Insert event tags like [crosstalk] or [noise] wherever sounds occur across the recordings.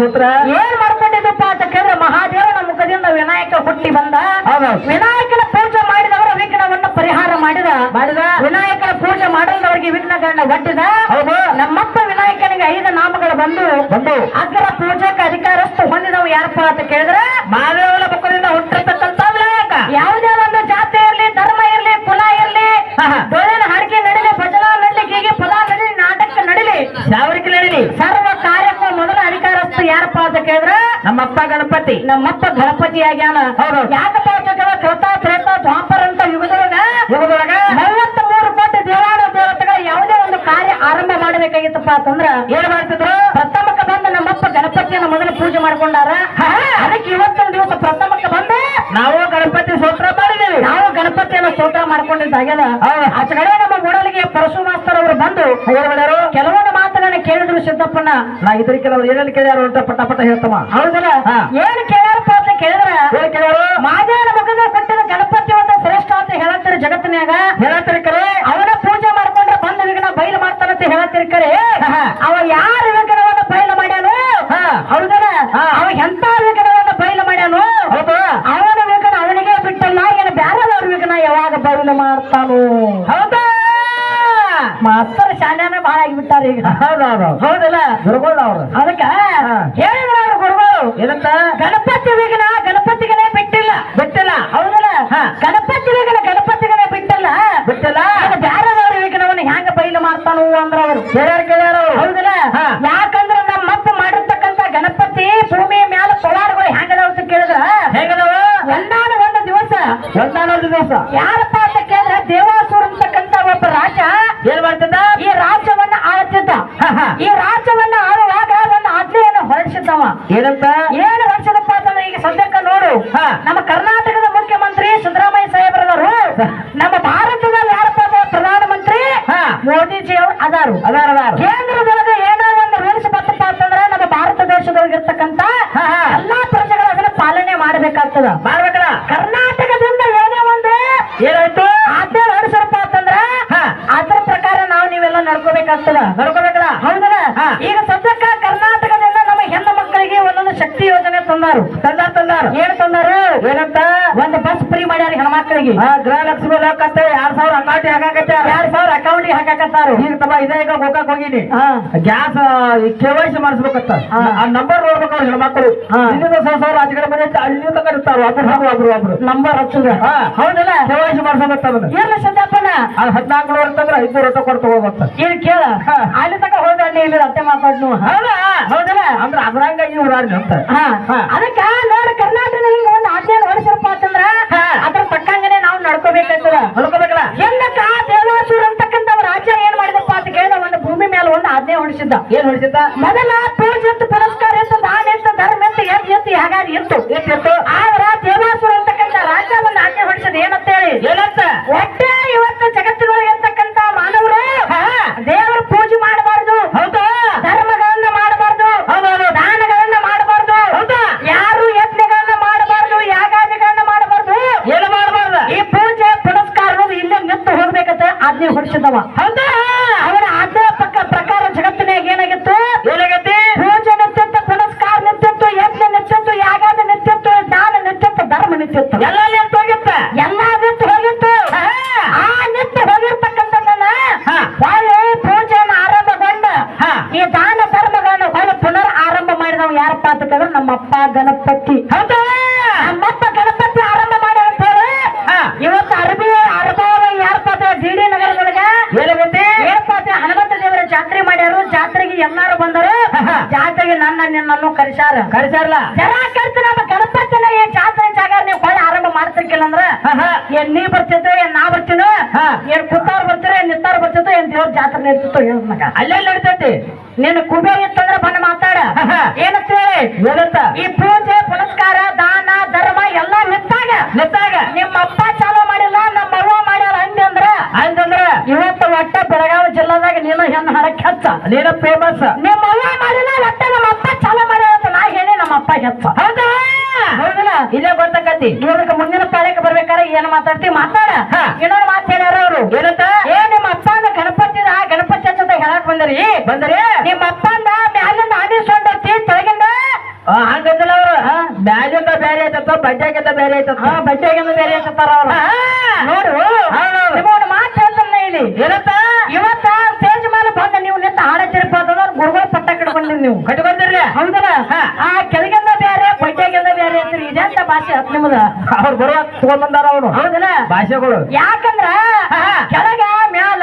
ಸೂತ್ರ? ಏನ್ ಮಾಡ್ಕೊಂಡಿದ್ದಪ್ಪ ಅಂತ ಕೇಳಿದ್ರೆ ಮಹಾದೇವನ ಮುಖದಿಂದ ವಿನಾಯಕ ಹುಟ್ಟಿ ಬಂದ. ವಿನಾಯಕನ ಪೂಜೆ ಮಾಡಿದವರ ವಿಘ್ನವನ್ನು ಪರಿಹಾರ ಮಾಡಿದ. ಮಾಡಿದ. ವಿನಾಯಕನ ಪೂಜೆ ಮಾಡದವರಿಗೆ ವಿಘ್ನಗಳನ್ನ ಒಡ್ಡಿದ ಹೌದು. ನಮ್ಮಪ್ಪ ವಿನಾಯಕನಿಗೆ ಐದು ನಾಮಗಳು ಬಂದು ಬಂದು. ಅಗ್ರ ಅಧಿಕಾರಸ್ತು ಹೊಂದಿದವು ಯಾರಪ್ಪ ಅಂತ ಕೇಳಿದ್ರೆ ಮಹಾದೇವನ ಮುಖದಿಂದ ಹುಟ್ಟಿರ್ತಕ್ಕಂಥ ವಿನಾಯಕ. ಯಾವುದೇ ಗಣಪತಿ. ನಮ್ಮಪ್ಪ ಗಣಪತಿ ಆಗ್ಯಾನ. ಹೌದು. ಯಾಕಪ್ಪ ಕೃತ ತ್ರೇತ ದ್ವಾಪರ ಅಂತ ಯುಗದೊಳಗ ಯುಗದೊಳಗ ಮೂವತ್ತ ಮೂರು ಕೋಟಿ ದೇವಾಲಯ ದೇವತೆಗಳ ಯಾವುದೇ ಒಂದು ಕಾರ್ಯ ಆರಂಭ ಮಾಡಬೇಕಾಗಿತ್ತಪ್ಪ ಅಂತಂದ್ರ ಏನ್ ಮಾಡ್ತಿದ್ರು? ಪ್ರಥಮಕ್ಕೆ ಬಂದು ನಮ್ಮಪ್ಪ ಗಣಪತಿಯನ್ನ ಮೊದಲು ಪೂಜೆ ಮಾಡ್ಕೊಂಡಾರ. ಅದಕ್ಕೆ ಇವತ್ತೊಂದು ದಿವಸ ಪ್ರಥಮಕ್ಕೆ ಬಂದು ನಾವು ಗಣಪತಿ ಸ್ತೋತ್ರ ಮಾಡಿದೀವಿ ನಾವು ಗಣಪತಿಯನ್ನ ಸ್ತೋತ್ರ ಮಾಡ್ಕೊಂಡಿದ್ದಾಗ್ಯದ. ಹೌದು. ಆಚ ಕಡೆ ನಮ್ಮ ಮೂಡಲಿಗೆ ಪರಶು ಮಾಸ್ತರ್ ಅವರು ಬಂದು ಹೇಳಿದರು ಕೆಲವೊಂದು ಮಾತುಗಳನ್ನ ಕೇಳಿದ್ರು ಸಿದ್ದಪ್ಪನ ನಾ ಇದ್ರ ಕೆಲವರು ಏನಲ್ಲಿ ಕೇಳ್ಯಾರು ಅಂತ ಪಟ್ಟ ಪಟ್ಟ ಹೇಳ್ತಮ್ಮ. ಹೌದಲ್ಲ? ಏನ್ ಮಾದೇವನ ಮಗನ ಕೊಟ್ಟಿದ ಗಣಪತಿ ಒಂದು ಶ್ರೇಷ್ಠ ಅಂತ ಹೇಳತ್ತೀರಿ ಜಗತ್ತಿನಾಗ ಹೇಳತ್ತೀರಿ ಕರೆ. ಅವನ ಪೂಜೆ ಮಾಡ್ಕೊಂಡ್ರೆ ಬಂದ ವಿಘ್ನ ಬಯಲು ಮಾಡ್ತಾನಂತ ಹೇಳತ್ತೀರಿ ಕರೆ. ಅವ ಯಾರ ವಿಘ್ನವನ್ನ ಬಯಲು ಮಾಡ್ಯಾನು? ಹಾ. ಹೌದಲ್ಲ? ಹಾ. ಅವ ಎಂತ ವಿಘ್ನವನ್ನ ಬಯಲು ಮಾಡ್ಯಾನು? ಹೌದು. ಅವನ ವಿಘ್ನ ಅವನಿಗೆ ಬಿಟ್ಟಲ್ಲ ಏನು ಬ್ಯಾರದವ್ರ ವಿಘ್ನ ಯಾವಾಗ ಬಯಲು ಮಾಡ್ತಾನು? ಹೌದಾ? ಮಾಸ್ತರ್ ಶಾನ್ಯಾನ ಬಹಳ ಆಗಿಬಿಟ್ಟಾರ ಈಗ. ಹೌದೌದು. ಹೌದಲ್ಲ? ಗುರುಗಳು ಅವ್ರು. ಅದಕ್ಕ. ಹೇಳಿದ್ರ ಏನಂತ? ಗಣಪತಿ ವಿಘ್ನ ಗಣಪತಿಗಳೇ ಬಿಟ್ಟಿಲ್ಲ. ಬಿಟ್ಟಿಲ್ಲ. ಹೌದಲ್ಲ? ಹಾ. ಗಣಪತಿ ವಿಘ್ನ ಗಣಪತಿಗನೇ ಬಿಟ್ಟಿಲ್ಲ. ಬಿಟ್ಟಿಲ್ಲ. ಬ್ಯಾರದವ್ರ ವಿಘ್ನವನ್ನ ಹೆಂಗ ಬೈಲು ಮಾಡ್ತಾನು ಅಂದ್ರ ಅವರು ಕೇಳ್ಯಾರ ಕೇಳ್ಯಾರ ಅವ್ರು ಹೌದಲ್ಲ. ಯಾಕಂದ್ರ ನಮ್ಮಪ್ಪ ಮಾಡಿರ್ತಕ್ಕಂತ ಗಣಪತಿ ಭೂಮಿಯ ಮ್ಯಾಲ ಸೋಲಾರ್ಗಳು ಹೆಂಗದಾವ ಅಂತ ಕೇಳಿದ್ರ? ಹೇಗದವ? ಒಂದಾನ ಒಂದು ದಿವಸ. ಒಂದಾನೊಂದು ದಿವಸ. ಯಾರಪ್ಪ ಅಂತ ಕೇಳಿದ್ರೆ? ದೇವಾಸುರ ಅಂತಕ್ಕಂತ ಒಬ್ಬ ರಾಜ ಏನ್ ಮಾಡ್ತಿದ್ದ? ಈ ರಾಜ್ಯವನ್ನ ಆಳ್ತಿದ್ದ. ಈ ರಾಜ್ಯವನ್ನ ಒಂದು ಹೊರಡಿಸಿದ್ದವ ಏನಂತ ಏನು ಹೊರಡಿಸಿದಪ್ಪ ಅಂತಂದ್ರೆ ಈಗ ಸದ್ಯಕ್ಕೆ ನೋಡು. ಹಾ. ನಮ್ಮ ಕರ್ನಾಟಕದ ಮುಖ್ಯಮಂತ್ರಿ ಸಿದ್ದರಾಮಯ್ಯ ಸಾಹೇಬ್ರವರು ನಮ್ಮ ಭಾರತದ ಯಾರಪ್ಪ ಪ್ರಧಾನಮಂತ್ರಿ. ಮೋದಿಜಿ ಅವರು ಅದಾರು. ಅದಾರ ಅದಾರು. ಕೇಂದ್ರದೊಳಗೆ ಏನೋ ಒಂದು ರೂಲ್ಸ್ ಬತ್ತಪ್ಪ ಅಂತಂದ್ರೆ ನಮ್ಮ ಭಾರತ ದೇಶದೊಳಗೆ ಇರ್ತಕ್ಕಂತ. ಎಲ್ಲಾ ಪ್ರಜೆಗಳು ಅದನ್ನ ಪಾಲನೆ ಮಾಡಬೇಕಾಗ್ತದ. ಮಾಡ್ಬೇಕಲ್ಲ. ಕರ್ನಾಟಕದಿಂದ ಏನೋ ಒಂದು ಏನಾಯ್ತು? ಆದ್ಯ ಹೊರಡಿಸರಪ್ಪ ಅಂತಂದ್ರ. ಅದ್ರ ಪ್ರಕಾರ ನಾವು ನೀವೆಲ್ಲ ನಡ್ಕೋಬೇಕಾಗ್ತದ. ನಡ್ಕೋಬೇಕಲ್ಲ ಹೌದಲ್ಲ ಹಾ. ಈಗ ಸದ್ಯಕ್ಕ ಕರ್ನಾಟಕದಿಂದ ನಮ್ಮ ಹೆಣ್ಣು ಮಕ್ಕಳಿಗೆ ಒಂದೊಂದು ಶಕ್ತಿ ಯೋಜನೆ ತಂದಾರು. ತಂದಾರ ತಂದಾರ. ಏನ್ ತಂದಾರು? ಏನಂತ? ಒಂದ್ ಬಸ್ ಫ್ರೀ ಮಾಡ್ಯಾರ ಹೆಣ್ಮಕ್ಳಿಗೆ. ಗೃಹಲಕ್ಷ್ಮಿ ಅಂತ ಎರಡ್ ಸಾವಿರ ಅಕೌಂಟ್ ಹಾಕಾಕತ್ತ ಎರಡ್ ಸಾವಿರ ಅಕೌಂಟ್ ಹಾಕಾಕತ್ತಾರು. ಈಗ ತಮ್ಮ ಇದೇ ಈಗ ಗೋಕಾಕ್ ಹೋಗಿನಿ. ಗ್ಯಾಸ್ ಕೆ ವೈ ಸಿ ಮಾಡಿಸ್ಬೇಕತ್ತ ಆ ನಂಬರ್ ನೋಡ್ಬೇಕು ಅವ್ರು ಹೆಣ್ಮಕ್ಳು. ಇಲ್ಲಿಂದ ಸಾವಿರ ಸಾವಿರ ಮನೆ ಅಲ್ಲಿ ತನಕ ಇರ್ತಾರ ಒಬ್ರು ಒಬ್ರು ಒಬ್ರು ಒಬ್ರು. ನಂಬರ್ ಹಚ್ಚದ. ಹೌದಲ್ಲ? ಕೆ ವೈ ಸಿ ಮಾಡ್ಸೋದತ್ತ ಅದನ್ನ ಏನ್ ಸದ್ಯಪ್ಪನ ಅದು ಹದಿನಾಲ್ಕು ನೂರ ಅಂತಂದ್ರೆ ಐದ್ನೂರು ರೂಪಾಯಿ ಹೋಗತ್ತ ಕೇಳ? ಅಲ್ಲಿ ತಕ ಹೋದ ಅಲ್ಲಿ ಇಲ್ಲಿ ಅತ್ತೆ ಮಾತಾಡ್ನು ಹೌದಾ? ಹೌದಲ್ಲ ಅಂದ್ರೆ ಅದ್ರಂಗ ಇವ್ರು ಅಂತ. ಹಾ. ಅದಕ್ಕ ನೋಡ ಕರ್ನಾಟಕದ ಹಿಂಗ ಒಂದು ಆಜ್ಞೆ ಹೊರಡಿಸರಪ್ಪ ಅಂತಂದ್ರ. ಅದ್ರ ತಕ್ಕಂಗನೆ ನಾವು ನಡ್ಕೋಬೇಕಾಗ್ತದ ನಡ್ಕೋಬೇಕಲ್ಲ. ಎಂದಕ್ಕ ದೇವಾಸುರ ಅಂತಕ್ಕಂಥ ರಾಜ್ಯ ಏನ್ ಮಾಡಿದಪ್ಪ ಅಂತ ಕೇಳಿದ ಒಂದು ಭೂಮಿ ಮೇಲೆ ಒಂದು ಆಜ್ಞೆ ಹೊಡಿಸಿದ್ದ ಏನ್ ಹೊಡಿಸಿದ್ದ ಮೊದಲ ಪೂಜೆ ಅಂತ ಪುರಸ್ಕಾರ ಅಂತ ದಾನ ಅಂತ ಧರ್ಮ ಅಂತ ಎತ್ ಎತ್ತು ಹಾಗಾಗಿ ಇತ್ತು ಎತ್ತಿತ್ತು ಆದ್ರ ದೇವಾಸುರ ಅಂತಕ್ಕಂಥ ರಾಜ ಒಂದು ಆಜ್ಞೆ ಹೊಡಿಸಿದ ಏನಂತ ಹೇಳಿ ಏನಂತ? ಒಟ್ಟೆ ಇವತ್ತು ಜಗತ್ತಿನೊಳಗೆ ಇರ್ತಕ್ಕಂಥ ಮಾನವರು ಹಾ. ದೇವರ ಪೂಜೆ ಮಾಡಬಾರ್ದು ಹೌದಾ ಧರ್ಮಗಳನ್ನ ಮಾಡಬಾರ್ದು ಹೌದೌದು ದಾನಗಳನ್ನ ಮಾಡಬಾರ್ದು ಹೌದಾ ಯಾರು ಯಜ್ಞಗಳನ್ನ ಮಾಡಬಾರ್ದು ಯಾಗಾದಿಗಳನ್ನ ಮಾಡಬಾರ್ದು ಏನು ಮಾಡಬಾರ್ದ ಈ ಪೂಜೆ ಪುನಸ್ಕಾರ ಇಲ್ಲೇ ನಿಂತು ಹೋಗ್ಬೇಕಂತ ಆಜ್ಞೆ ಹೊಡಿಸಿದವ ಹೌದಾ ಅವರ ಆಜ್ಞೆ ಪಕ್ಕ ಪ್ರಕಾರ ಜಗತ್ತಿನಾಗ ಏನಾಗಿತ್ತು ಏನಾಗೈತಿ ಪೂಜೆ ನಿಂತಿತ್ತು ಪುನಸ್ಕಾರ ನಿಂತಿತ್ತು ಯಜ್ಞ ನಿಂತಿತ್ತು ಯಾಗಾದ ನಿಂತಿತ್ತು ದಾನ ನಿಂತಿತ್ತು ಧರ್ಮ ನಿಂತಿತ್ತು ಎಲ್ಲ ನಿಂತು ಹೋಗಿತ್ತ ಎಲ್ಲ ನಿಂತು ಹೋಗಿತ್ತು ಹಾ. ಆ ನಿಂತು ಹೋಗಿರ್ತಕ್ಕಂಥದ್ದನ್ನ ಹಾ. ಹೊಳ್ಳಿ ಪೂಜೆಯನ್ನು ಆರಂಭಗೊಂಡ ಹಾ. ಈ ದಾನ ಧರ್ಮಗಳನ್ನು ಹೊಳ್ಳಿ ಪುನರ್ ಆರಂಭ ಮಾಡಿದವ ಯಾರಪ್ಪ ಅಂತ ಕೇಳಿದ್ರೆ ನಮ್ಮಪ್ಪ ಗಣಪತಿ ಹೌದಾ ನಮ್ಮಪ್ಪ ಗಣಪತಿ ಆರಂಭ ಮಾಡ್ಯಾರ ಅಂತ ಹೇಳಿ ಹಾ. ಇವತ್ತು ಅರಬಿ ಅರಬಾವ ಯಾರಪ್ಪ ಅಂತ ಡಿ ಡಿ ನಗರದೊಳಗ ಏನಾಗೈತಿ ಏನಪ್ಪ ಅಂತ ಹನುಮಂತ ದೇವರ ಜಾತ್ರೆ ಮಾಡ್ಯಾರು ಜಾತ್ರೆಗೆ ಎಲ್ಲಾರು ಬಂದರು. ಜಾತ್ರೆಗೆ ನನ್ನ ನಿನ್ನನ್ನು ಕರೆಸಾರ ಕರಿಸಾರಲ್ಲ ಜನ ಕರ್ತ ನಮ್ಮ ಗಣಪತಿನ ಏನ್ ಜಾತ್ರೆ ಜಾಗ ನೀವು ಹೊಳ್ಳಿ ಆರಂಭ ಮಾಡ್ತಿರ್ಕಿಲ್ಲ ಅಂದ್ರ. ಏನ್ ನೀ ಬರ್ತಿದ್ದೆ ಏನ್ ನಾ ಬರ್ತೀನಿ. ಏನ್ ಕುತ್ತಾರ ಬರ್ತೀರ ಏನ್ ನಿತ್ತಾರ್ ಬರ್ತಿತ್ತು ಏನ್ ದೇವ್ರ ಜಾತ್ರೆ ನಡೀತಿತ್ತು ಹೇಳ ಅಲ್ಲೇ ನಡೀತೈತಿ. ನಿನ್ನ ಕುಬೇರ ಇತ್ತಂದ್ರ ಬಂದು ಮಾತಾಡ. ಏನಂತ ಹೇಳಿ? ಈ ಪೂಜೆ ಪುನಸ್ಕಾರ ದಾನ ಧರ್ಮ ಎಲ್ಲ ನಿತ್ತಾಗ ನಿತ್ತಾಗ ನಿಮ್ಮ ಅಪ್ಪ ಚಾಲೋ ಮಾಡಿಲ್ಲ ನಮ್ಮ ಅವ್ವ ಮಾಡ್ಯಾರ ಹಂಗೆ ಅಂದ್ರ ಅಂತಂದ್ರ ಇವತ್ತು ನೀನು ಹೆಣ್ಣು ಹರಕ್ಕೆ ಕೆಚ್ಚ ನೀನ ಫೇಮಸ್ ನಿಮ್ಮ ಅವ್ವ ಮಾಡಿಲ್ಲ ಒಟ್ಟ ನಮ್ಮ ಅಪ್ಪ ಚಾಲ ಮಾಡ್ಯಾರ ಅಂತ ನಾ ಹೇಳಿ ನಮ್ಮ ಅಪ್ಪ ಹೆಚ್ಚ. ಹೌದಾ? ಹೌದಲ್ಲ ಇಲ್ಲೇ ಗೊತ್ತಾಕತಿ ಇವ್ರಿಗೆ ಮುಂದಿನ ಪಾಳ್ಯಕ್ಕೆ ಬರ್ಬೇಕಾದ್ರೆ ಏನ್ ಮಾತಾಡ್ತಿ? ಮಾತಾಡ. ಇನ್ನೊಂದು ಮಾತು ಹೇಳ್ಯಾರ ಅವರು. ಏನಂತ? ಏ ನಿಮ್ಮ ಅಪ್ಪ ಅಂದ ಗಣಪತಿ ಗಣಪತಿ ಅಂತ ಹೇಳಕ್ ಬಂದರಿ? ಬಂದ್ರಿ? ನಿಮ್ಮ ಅಪ್ಪ ಅಂದ ಮ್ಯಾಲಿಂದ ಆನೆ ಸೊಂಡತಿ ಅವ್ರು. ಬ್ಯಾಗಿಂದ ಬೇರೆ ಐತತ್ತ ಬಡ್ಡ್ಯಾಗಿಂದ ಬೇರೆ ಐತತ್ತ ಹಾ ಬಡ್ಡೆಗಿಂದ ಬೇರೆ ಐತತ್ತಾರ ಅವ್ರು. ನೋಡು ನಿಮ್ಮ ಮಾತು ಹೇಳ್ತಾನೆ ಇಲ್ಲಿ. ಏನಂತ? ಇವತ್ತ ಮೇಲೆ ನೀವು ನಿಂತ ಹಾಡತ್ತಿರಪ್ಪ ಗುರುಗಳ ಪಟ್ಟ ಕಟ್ಕೊಂಡಿರಿ ನೀವು. ಕಟ್ಕೊಂಡ್ರಿ ಹೌದಲ್ಲ. ಆ ಕೆಳಗಿಂದ ಬೇರೆ ಬಡ್ಡೆಗಿಂದ ಬೇರೆ ಅಂತೀರಿ. ಇದೆಂತ ಭಾಷೆ ಹತ್ ನಿಮ್ದ. ಅವ್ರು ಬರುವ ತಗೊಂಡ್ಬಂದಾರ ಅವರು. ಹೌದಲ್ಲ? ಭಾಷೆಗಳು. ಯಾಕಂದ್ರ. ಕೆಳಗ ಮ್ಯಾಲ.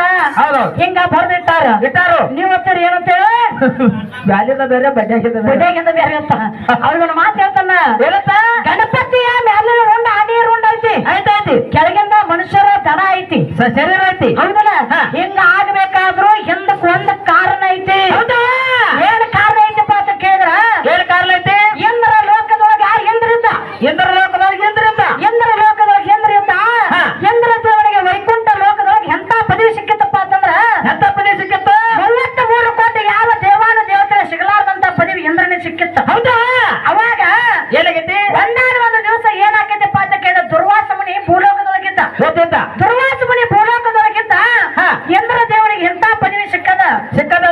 ಹಿಂಗ ಬರ್ದಿಟ್ಟಾರ. ಇಟ್ಟಾರು. ನೀವ್ ಹತ್ತಿರ ಏನಂತೇಳಿ? [laughs] ಬ್ಯಾಗಿಂದ ಬೇರೆ ಬಡ್ಡ್ಯಾಗಿಂದ ಬೇರೆ. ಬಡ್ಡೆಗಿಂದ ಬೇರೆ ಅಂತ. [laughs] ಅವ್ರಿಗೊಂದು ಮಾತು ಹೇಳ್ತಾನ. ಏನಂತ? ಗಣಪತಿಯ ಮ್ಯಾಲ ಉಂಡ ಆನೆ ಉಂಡ ಐತಿ. ಆಯ್ತಾಯ್ತಿ. ಕೆಳಗಿಂದ ಮನುಷ್ಯರ ತಡ ಐತಿ. ಶರೀರ ಐತಿ. ಹೌದಲ್ಲ. ಹಿಂಗ ಎಂತ ಪದವಿ ಸಿಕ್ಕತ್ತ? ಮೂವತ್ತ ಮೂರು ಕೋಟಿ ಯಾವ ದೇವಾನ ದೇವತೆ ಸಿಗಲಾರ್ದಂತ ಪದವಿ ಇಂದ್ರನೇ ಸಿಕ್ಕಿತ್ತ. ಹೌದಾ? ಅವಾಗ ಏನಾಗೈತಿ? ಒಂದಾದ ಒಂದು ದಿವಸ ಏನಾಕೈತಪ್ಪ ಅಂತ ಕೇಳಿದ ದುರ್ವಾಸ ಮುನಿ ಭೂಲೋಕದೊಳಗಿದ್ದ. ಗೊತ್ತಿದ್ದ ದುರ್ವಾಸ ಮುನಿ ಭೂಲೋಕದೊಳಗಿದ್ದ. ಹಾ. ಇಂದ್ರ ದೇವರಿಗೆ ಎಂತ ಪದವಿ ಸಿಕ್ಕದ. ಸಿಕ್ಕದ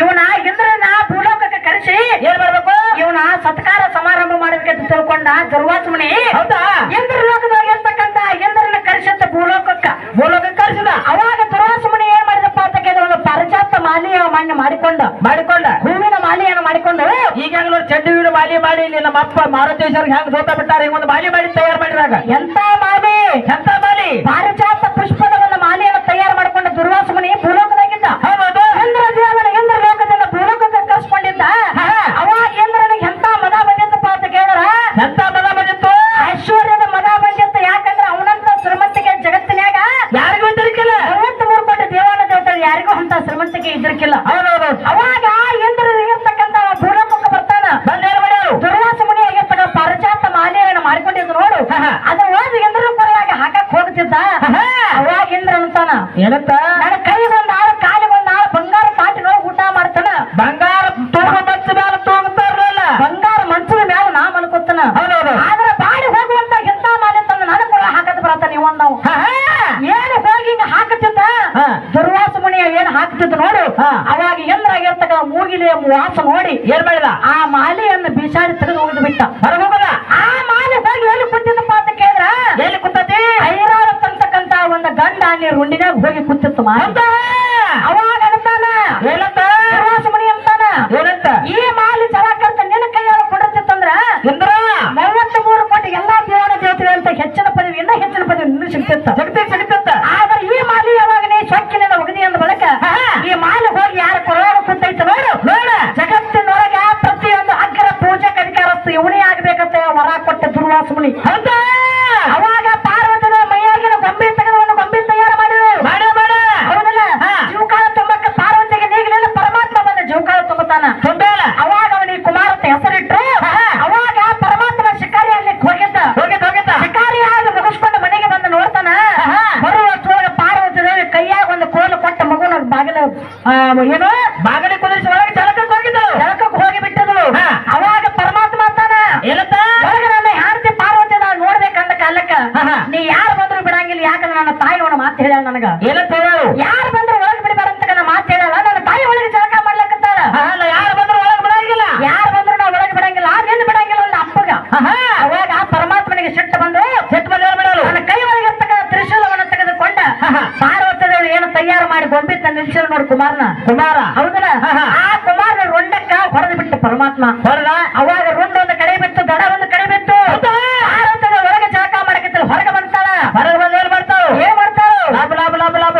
ಇವನ ಇಂದ್ರನ ಭೂಲೋಕಕ್ಕೆ ಕರೆಸಿ ಏನ್ ಮಾಡ್ಬೇಕು? ಇವನ ಸತ್ಕಾರ ಸಮಾರಂಭ ಮಾಡಬೇಕಂತ ತಿಳ್ಕೊಂಡ ದುರ್ವಾಸ ಮುನಿ ಹೌದಾ? ಇಂದ್ರ ಲೋಕದೊಳಗೆ ಇರ್ತಕ್ಕಂತ ಇಂದ್ರನ ಕರೆಸಂತ ಭೂಲೋಕಕ್ಕ ಮೂಲಕ ಕಳ್ಸಿದ ಅವಾಗ ದುರ್ವಾಸ ಮುನಿ ಏನ್ ಮಾಡಿದಪ್ಪ ಅಂತ ಕೇಳಿದ್ರೆ ಒಂದು ಪರಿಚಾಪ್ತ ಮಾಲಿಯ ಮಾನ್ಯ ಮಾಡಿಕೊಂಡ ಹೂವಿನ ಮಾಲಿಯನ್ನು ಮಾಡಿಕೊಂಡು ಈಗ ಹೆಂಗ್ ನೋಡಿ ಚಡ್ಡಿ ಮಾಲಿ ಮಾಡಿ ಇಲ್ಲಿ ನಮ್ಮ ಅಪ್ಪ ಮಾರುತೇಶ್ವರ್ಗೆ ಹೆಂಗ್ ಸೋತ ಬಿಟ್ಟಾರ ಒಂದು ಮಾಲಿ ಮಾಡಿ ತಯಾರು ಮಾಡಿದಾಗ. ಎಂತ ಮಾಲಿ? ಎಂತ ಮಾಲಿ? ಪಾರಿಜಾತ ಪುಷ್ಪದ ಒಂದು ಮಾಲೆಯನ್ನು ತಯಾರು ಮಾಡಿಕೊಂಡ ದುರ್ವಾಸ ಮುನಿ ಭೂಲೋಕದಾಗಿದ್ದ ಹೌದು ಇಂದ್ರ ದೇವನ ಇಂದ್ರ ಲೋಕದಿಂದ ಭೂಲೋಕಕ್ಕೆ ಕರ್ಸ್ಕೊಂಡಿದ್ದ ಹಾ. ಅವಾಗ ಇಂದ್ರನಿಗೆ ಎಂತ ಮದ ಬಂದಿತ್ತಪ್ಪ ಅಂತ ಕೇಳಿದ್ರ ಎಂತ ಮದ ಬಂದಿತ್ತು ಐಶ್ವರ್ಯದ ಮದ ಬಂದಿತ್ತು ಯಾಕಂದ್ರೆ ಅವನಂತ ಶ್ರೀಮಂತಿಗೆ ಜಗತ್ತಿನ್ಯಾಗ ಯಾರಿಗೂ ತಿರುಗಿಲ್ಲ ಮೂವತ್ತ್ ಮೂರು ಕೋಟಿ ದೇವಾನ ದೇವತೆ ಯಾರಿಗೂ ಅಂತ ಶ್ರೀಮಂತಿಗೆ ಇದ್ರಕ್ಕಿಲ್ಲ ಹೌದೌದು ಅವಾಗ ಇಂದ್ರನಿಗಿರ್ತಕ್ಕಂತ ಭೂಲೋಕಕ್ಕೆ ಬರ್ತಾನ ಬಂದ ಏನ್ ಮಾಡ್ಯಾರು ದುರ್ವಾಸ ಮುನಿ ಆಗಿರ್ತಕ್ಕ ಪರಿಚಾತ ಮಾಲೆಯನ್ನು ಮಾಡಿಕೊಂಡಿದ್ದು ನೋಡು ಹಾ, ಹಾ. ಅದನ್ನ ಓದಿ ಇಂದ್ರನ ಕೊರಳಾಗ ಹಾಕಕ್ ಹೋಗ್ತಿದ್ದ ಹಾ. ಅವಾಗ ಇಂದ್ರ ಅಂತಾನ ಏನಂತ? ನನ್ನ ಕೈಗೊಂದು ಆಳು ಕಾಲಿಗೊಂದು ಆಳು ಬಂಗಾರ ನೋಡಿ ಊಟ ಮಾಡ್ತಾನ. ಬಂಗಾರ ತೂಗ ಮಂಚ ಮೇಲೆ ತೂಗುತ್ತಾರಲ್ಲ ಬಂಗಾರ ಮಂಚದ ಮ್ಯಾಲ ನಾ ಮಲ್ಕೊತಾನ. ಆದ್ರೆ ಬಾಡಿ ಹೋಗುವಂತ ಎಂತ ಮಾಲೆ ತಂದು ನಾನು ಕೊಳ ಹಾಕದ್ ಬರತ್ತ ನೀವು ನಾವು. ಏನು ಹೋಗಿ ಹಿಂಗ ಹಾಕುತ್ತಿದ್ದ? ಹಾ. ದುರ್ವಾಸ ಮುನಿಯ ಏನ್ ಹಾಕ್ತಿದ್ ನೋಡು. ಅವಾಗ ಎಂದ್ರಾಗಿರ್ತಕ್ಕ ಮೂಗಿಲೆ ವಾಸ ನೋಡಿ ಏನ್ ಮಾಡಿದ? ಆ ಮಾಲೆಯನ್ನು ಬಿಸಾಡಿ ತೆಗೆದು ಹೋಗಿದ್ ಬಿಟ್ಟ. ಹೊರಗೆ ಹೋಗಲ್ಲ ಆ ಮಾಲೆ ಹೋಗಿ ಎಲ್ಲಿ ಕೂತಿದ್ದಪ್ಪ ಅಂತ ಕೇಳಿದ್ರ? ಎಲ್ಲಿ ಕುಂತತಿ? ಒಂದು ಗಂಡ ಅಲ್ಲಿ ರುಂಡಿನಾಗ ಹೋಗಿ ಕೂತಿತ್ತು ಹೌದಾ? ಅವಾಗ ಅಂತಾನ? ಏನಂತ? ದುರ್ವಾಸ ಮುನಿ ಅಂತಾನ? ಏನಂತ? ಈ ಮಾಲಿ ಚಲಾಕರ್ತ ನಿನ್ನ ಕೈಯಾಗ ಕೊಡುತ್ತಿತ್ತಂದ್ರ? ಇಂದ್ರ? ಮೂವತ್ತ್ ಮೂರು ಕೋಟಿ ಎಲ್ಲಾ ದೇವರ ಅಂತ ಹೆಚ್ಚಿನ ಪದವಿ ಇನ್ನ ಹೆಚ್ಚಿನ ಪದವಿ ನಿನ್ನ ಸಿಗ್ತಿತ್ತ ಶಕ್ತಿ ಸಿಗುತ್ತ ಆದ್ರೆ ಈ ಮಾಲಿ ಯಾವಾಗ ನೀ ಸೊಕ್ಕಿನಿಂದ ಒಗದಿ ಅಂದ ಬಳಿಕ ಈ ಮಾಲಿ ಹೋಗಿ ಯಾರ ಕೊರವಾಗ ಕುಂತೈತೆ ನೋಡು ನೋಡ ಜಗತ್ತಿನೊಳಗ ಪ್ರತಿಯೊಂದು ಅಗ್ರ ಪೂಜೆ ಕಧಿಕಾರಸ್ತು ಇವನೇ ಆಗ್ಬೇಕಂತ ವರ ಕೊಟ್ಟ ದುರ್ವಾಸ ಮುನಿ ಹೌದಾ ಅವಾಗ ಪಾರ್ವತಿನ ಮೈಯಾಗಿನ ಗೊಂಬೆ ತೆಗೆದು ಒಂದು ಗೊಂಬೆ ತಯಾರು ಮಾಡಿದ್ರು ಮಾಡ ಮಾಡ ಹೌದಲ್ಲ ಹಾ. ಜೀವಕಾಲ ತುಂಬಕ್ಕ ಪಾರ್ವತಿಗೆ ನೀಗಲಿಲ್ಲ ಪರಮಾತ್ಮ ಬಂದ ಜೀವಕಾಲ ತುಂಬತಾನ ತುಂಬೇಲ ಅವಾಗ ಅವನಿಗೆ ಕುಮಾರತೆ ಹೆಸರಿಟ್ರು ಅವಾಗ ಪರಮಾತ್ಮ ಶಿಕಾರಿ ಅಲ್ಲಿ ಹೋಗಿದ್ದ ಹೋಗಿತ್ತ ಹೋಗಿತ್ತ ಶಿಕಾರಿ ಆಗಿ ಮುಗಿಸ್ಕೊಂಡು ಮನೆಗೆ ಬಂದು ನೋಡ್ತಾನ ಆಹಾ. ಬರುವಷ್ಟೊಳಗೆ ಪಾರ್ವತಿ ದೇವಿ ಕೈಯಾಗ ಒಂದು ಕೋಲು ಕೊಟ್ಟ ಮಗುನ ಬಾಗಿಲ ಆ, ಏನು ಬಾಗಲಿ ಕುದಿಸಿ ಒಳಗೆ ಜಲಕಕ್ಕೆ ಹೋಗಿದ್ದು ಜಳಕಕ್ಕೆ ಹೋಗಿ ಬಿಟ್ಟದು ಹಾ. ಅವಾಗ ಪರಮಾತ್ಮ ಅಂತಾನ ಏನಂತ ಒಳಗೆ ನನ್ನ ಹಾಡ್ತಿ ಪಾರ್ವತಿ ನಾನು ನೋಡ್ಬೇಕಂದ ಕಾಲಕ್ಕ ಆಹಾ. ನೀ ಯಾರು ಬಂದ್ರು ಬಿಡಂಗಿಲ್ಲ ಯಾಕಂದ್ರೆ ನನ್ನ ತಾಯಿ ಅವನ ಮಾತು ಹೇಳ ನನಗ? ಏನಂತ ಹೇಳು? ಯಾರು ಬಂದ್ರು ಒಳಗ್ ಬಿಡಬಾರ ಅಂತ ನನ್ನ ಮಾತು ಹೇಳಲ್ಲ. ನನ್ನ ತಾಯಿ ಒಳಗೆ ಜಳಕ ಮಾಡ್ಲಕ್ಕಂತಾಳ ಯಾರು ಬಂದ್ರು ಒಳಗ್ ಬಿಡಂಗಿಲ್ಲ. ಯಾರು ಬಂದ್ರು ನಾವು ಒಳಗ್ ಬಿಡಂಗಿಲ್ಲ. ನಿನ್ನ ಬಿಡಂಗಿಲ್ಲ ಒಂದು ಅಪ್ಪಗ. ಅವಾಗ ಆ ಪರಮಾತ್ಮನಿಗೆ ಸಿಟ್ಟು ಬಂದು ಸೆಟ್ ಮಾಡಿ ಏನ್ ನನ್ನ ಕೈ ಒಳಗಿರ್ತಕ್ಕ ತ್ರಿಶೂಲವನ್ನು ತೆಗೆದುಕೊಂಡ. ಪಾರ್ವತಿ ದೇವಿ ಏನು ತಯಾರು ಮಾಡಿ ಗೊಂಬೆ ತನ್ನ ನಿಲ್ಸಿದ್ರು ನೋಡು ಕುಮಾರನ? ಕುಮಾರ. ಹೌದಲ್ಲ? ಆ ಕುಮಾರನ ರೊಂಡಕ್ಕ ಹೊಡೆದು ಬಿಟ್ಟು ಪರಮಾತ್ಮ. ಹೊರಡ ಅವಾಗ ರೊಂಡ ಒಂದು ಕಡೆ ಬಿಟ್ಟು ದಡ ಒಂದು ಕಡೆ ಬಿತ್ತು ಪಾರ್ವತಿ ದೇವಿ ಒಳಗೆ ಜಳಕ ಮಾಡಕತ್ತಿಲ್ಲ ಹೊರಗೆ ಬಂತಾಳ ಹೊರಗೆ ಬಂದು ಏನ್ ಮಾಡ್ತಾವು ಏನ್ ಮಾಡ್ತಾಳು ಲಾಭ ಲಾಭ ಲಾಭ ಲಾಭ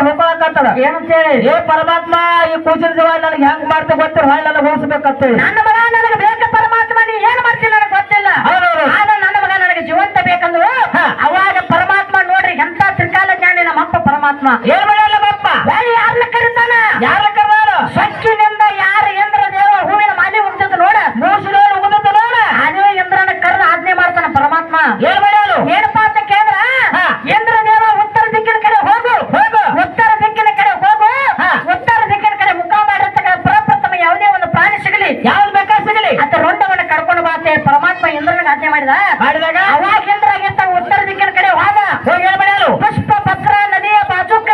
ಹೋಗ್ಕೊಳಕತ್ತಾರ ಏನಂತೇಳಿ ಏ ಪರಮಾತ್ಮ ಈ ಕೂಸಿನ ಜೀವ ನನಗೆ ಹೆಂಗ್ ಮಾಡ್ತಾ ಗೊತ್ತಿರ ಹೊಳ್ಳಿ ನನಗೆ ಹೋಗಿಸ್ಬೇಕಂತೇಳಿ ನನ್ನ ಮಗ ನನಗೆ ಬೇಕ ಪರಮಾತ್ಮ ನೀ ಏನ್ ಮಾಡ್ತೀನಿ ನನಗೆ ಗೊತ್ತಿಲ್ಲ ಹೌದೌದು. ಆದ್ರೆ ನನ್ನ ಮಗ ನನಗೆ ಜೀವಂತ ಬೇಕಂದ್ರು ಹಾ. ಅವಾಗ ಪರಮಾತ್ಮ ನೋಡ್ರಿ ಎಂತ ತ್ರಿಕಾಲ ಜ್ಞಾನಿ ನಮ್ಮ ಅಪ್ಪ ಪರಮಾತ್ಮ ಏನ್ ಮಾಡ್ಯಾರ ಬಪ್ಪ ಒಳ್ಳೆ ಯಾರನ್ನ ಕರೀತಾನ ಯಾರ ಕರ್ದಾರು ಸೊಕ್ಕಿನಿಂದ ಯಾರು ಇಂದ್ರ ದೇವ ಹೂವಿನ ಮಾಲಿ ಉಂಟದ ನೋಡ ಮೂಸಿನೋಡು ಉಗುದತ್ತ ನೋಡ ಅದೇ ಇಂದ್ರನ ಕರೆದು ಆಜ್ಞೆ ಮಾಡ್ತಾನ ಪರಮಾತ್ಮ ಏನ್ ಮಾಡ್ಯಾರು ಏನಪ್ಪಾ ಅಂತ ಕೇಳಿದ್ರ ಹಾ. ಇಂದ್ರ ದೇವ ಉತ್ತರ ದಿಕ್ಕಿನ ಕಡೆ ಹೋಗು ಹೋಗು. ಉತ್ತರ ದಿಕ್ಕಿನ ಕಡೆ ಹೋಗು ಹಾ. ಉತ್ತರ ದಿಕ್ಕಿನ ಕಡೆ ಮುಖ ಮಾಡಿರ್ತಕ್ಕ ಪ್ರಪ್ರಥಮ ಯಾವುದೇ ಒಂದು ಪ್ರಾಣಿ ಸಿಗಲಿ ಯಾವ್ದು ಬೇಕಾ ಸಿಗಲಿ ಅತ್ತ ರೊಂಡವನ್ನ ಕರ್ಕೊಂಡು ಬಾತೆ ಪರಮಾತ್ಮ ಇಂದ್ರನಿಗೆ ಆಜ್ಞೆ ಮಾಡಿದ ಮಾಡಿದಾಗ ಅವಾಗ ಇಂದ್ರಾಗಿರ್ತ ಉತ್ತರ ದಿಕ್ಕಿನ ಕಡೆ ಹೋದ ಹೋಗಿ ಏನ್ ಮಾಡ್ಯಾರು ಪುಷ್ಪ ಭದ್ರ ನದಿಯ ಬಾಜುಕ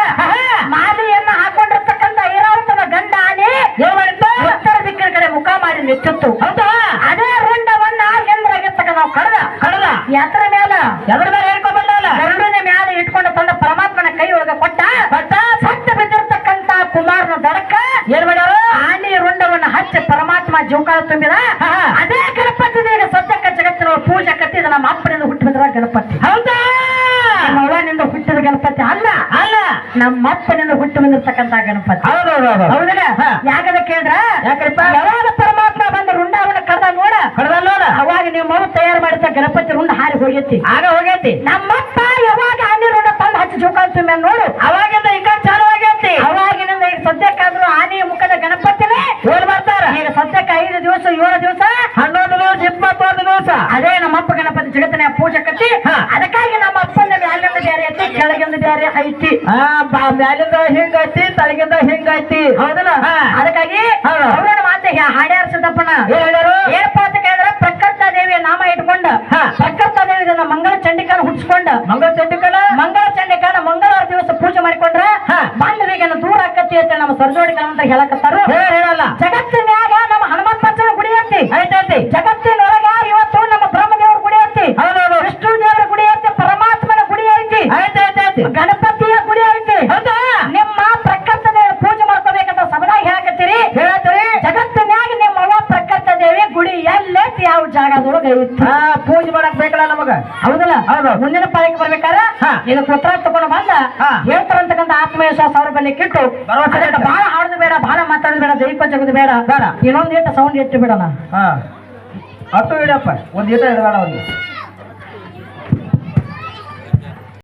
ಮಾಲಿಯನ್ನ ಹಾಕೊಂಡಿರ್ತಕ್ಕಂಥ ಐರಾವತನ ಗಂಡ ಆನೆ ಏನ್ ಮಾಡಿದ್ದ ಅದೇ ರುಂಡವನ್ನ ಇಂದ್ರಾಗಿರ್ತಕ್ಕ ನಾವು ಕರೆದ ಎತ್ತರ ಮ್ಯಾಲ. ಎದ್ರ ಮೇಲೆ ಹೇಳ್ಕೊಂಡ್ ಬಂದಲ್ಲ ಗರುಡನ ಮ್ಯಾಲ ಇಟ್ಕೊಂಡು ತಂದ ಪರಮಾತ್ಮನ ಕೈ ಒಳಗ ಕೊಟ್ಟ. ಕೊಟ್ಟ. ಸತ್ತ ಬಿದ್ದಿರ್ತಕ್ಕಂತ ಕುಮಾರನ ದಡಕ್ಕ ಏನ್ ಮಾಡ್ಯಾರ? ಆನೆ ರುಂಡವನ್ನ ಹಚ್ಚಿ ಪರಮಾತ್ಮ ಜೀವಕಾಲ ತುಂಬಿದ. ಅದೇ ಗಣಪತಿ ಈಗ ಸದ್ಯಕ್ಕ ಜಗತ್ತಿನ ಪೂಜೆ ಕತ್ತಿದ ನಮ್ಮ ಅಪ್ಪನಿಂದ ಹುಟ್ಟಿ ಬಂದ್ರ ಗಣಪತಿ. ಹೌದಾ? ನಮ್ಮ ಅವ್ವನಿಂದ ಹುಟ್ಟಿದ ಗಣಪತಿ ಅಲ್ಲ. ಅಲ್ಲ. ನಮ್ಮ ಅಪ್ಪನಿಂದ ಹುಟ್ಟಿ ಬಂದಿರ್ತಕ್ಕಂತ ಗಣಪತಿ. ಹೌದೌದು ಹೌದಲ್ಲ? ಹಾ. ಕೇಳ್ರ? ಯಾವಾಗ ಪರಮಾತ್ಮ ಬಂದ ರುಂಡವನ್ನ ಕಡದ ನೋಡ. ಕಡದ ನೋಡ. ಅವಾಗ ನಿಮ್ಮ ಮಗು ತಯಾರು ಮಾಡಿದ ಗಣಪತಿ ರುಂಡ ಹಾರಿ ಹೋಗೈತಿ. ಆಗ ಹೋಗೈತಿ. ನಮ್ಮಪ್ಪ ಯಾವಾಗ ಆನೆ ರುಂಡ ತಂದು ಹಚ್ಚಿ ಜೋಕಾಲ್ಸಿ ತುಂಬ ನೋಡು. ಅವಾಗಿಂದ ಈಗ ಚಾಲು ಆಗೈತಿ. ಅವಾಗಿನಿಂದ ಈಗ ಸದ್ಯಕ್ಕಾದ್ರೂ ಆನೆ ಮುಖದ ಗಣಪತಿನೇ ಓಡ್ ಬರ್ತಾರ. ಈಗ ಸದ್ಯಕ್ಕೆ ಐದು ದಿವಸ ಏಳು ದಿವಸ. ಹನ್ನೊಂದು ದಿವಸ ಇಪ್ಪತ್ತೊಂದು ದಿವಸ. ಅದೇ ನಮ್ಮಪ್ಪ ಗಣಪತಿ ಜಗತ್ತಿನ ಪೂಜೆ ಕತ್ತಿ ಹಾ. ಅದಕ್ಕಾಗಿ ನಮ್ಮ ಬೇರೆ ಐತಿ. ಬ- ಮ್ಯಾಲಿಂದ ಹಿಂಗೈತಿ ತಳಗಿಂದ ಹಿಂಗೈತಿ ಹೌದಲ್ಲ? ಹಾ. ಅದಕ್ಕಾಗಿ. ಅವನ ಮಾತೆ ಹಾಡ್ಯಾರ ಸಿದ್ದಪ್ಪನ ಏನಪ್ಪ ಅಂತ ಕೇಳಿದ್ರೆ ಪ್ರಕೃತ ದೇವಿಯ ನಾಮ ಇಟ್ಕೊಂಡ. ಹಾ. ಪ್ರಕೃತ ದೇವಿ ಇದನ್ನ ಮಂಗಳ ಚಂಡಿಕಾನ ಹುಟ್ಟಿಸ್ಕೊಂಡ. ಮಂಗಳ ಚಂಡಿಕಾನ? ಮಂಗಳ ಚಂಡಿಕಾನ ಮಂಗಳವಾರ ದಿವಸ ಪೂಜೆ ಮಾಡಿಕೊಂಡ್ರ ಬಾಂಧವಿಗೆ ದೂರ ಆಕತಿ ಅಂತ ನಮ್ಮ ಸರ್ಜೋಡಿ ಅಂತ ಹೇಳಕತ್ತಾರು ಹೇಳ ಹೇಳಲ್ಲ ಜಗತ್ತಿನ್ಯಾಗ ನಮ್ಮ ಹನುಮಂತ ಪಂಚನ ಗುಡಿ ಐತಿ ಐತೈತಿ ಜಗತ್ತಿನೊಳಗ ಇವತ್ತು ನಮ್ಮ ಬ್ರಹ್ಮದೇವ್ರ ಗುಡಿ ಐತಿ ಹೌದೌದು ವಿಷ್ಣು ದೇವರ ಗುಡಿ ಐತಿ ಪರಮಾತ್ಮನ ಗುಡಿ ಐತಿ ಐತೈತೈತಿ ಗಣಪತಿಯ ಗುಡಿ ಐತಿ ಹೌದಾ ನಿಮ್ಮ ಪ್ರಕೃತ ದೇವಿ ಪೂಜೆ ಮಾಡ್ಕೋಬೇಕಂತ ಸಬದಾಗಿ ಹೇಳಕತ್ತೀರಿ ಹೇಳತ್ತೀರಿ ಜಗತ್ತಿನ್ಯಾಗ ನಿಮ್ಮ ಅವ್ವ ಪ್ರಕೃತ ದೇವಿ ಗುಡಿ ಎಲ್ಲೈತಿ ಯಾವ ಜಾಗದೊಳಗ ಐತಿ ಪೂಜೆ ಮಾಡಕ್ ಬೇಕಲ್ಲ ನಮಗ ಹೌದಲ್ಲ ಹೌದು. ಮುಂದಿನ ಪಾಲಕ್ಕೆ ಬರ್ಬೇಕಾರ ಹಾ. ಇದಕ್ಕೆ ಉತ್ತರ ತಗೊಂಡು ಬಂದ. ಹೇಳ್ತಾರಂತಕ್ಕಂಥ ಆತ್ಮವಿಶ್ವಾಸ ಅವ್ರ ಬೆಲೆ ಕಿಟ್ಟು ಬಹಳ ಹಾಡುದು ಬೇಡ ಬಹಳ ಮಾತಾಡುದು ಬೇಡ ದೈಹಿಕ ಜಗದು ಬೇಡ ಬೇಡ. ಇನ್ನೊಂದು ಏಟ ಸೌಂಡ್ ಇಟ್ಟು ಬಿಡಣ ಹಾ ಹತ್ತು ಇಡಪ್ಪ ಒಂದು ಏಟ ಇಡಬೇಡ ಅವ್ರಿಗೆ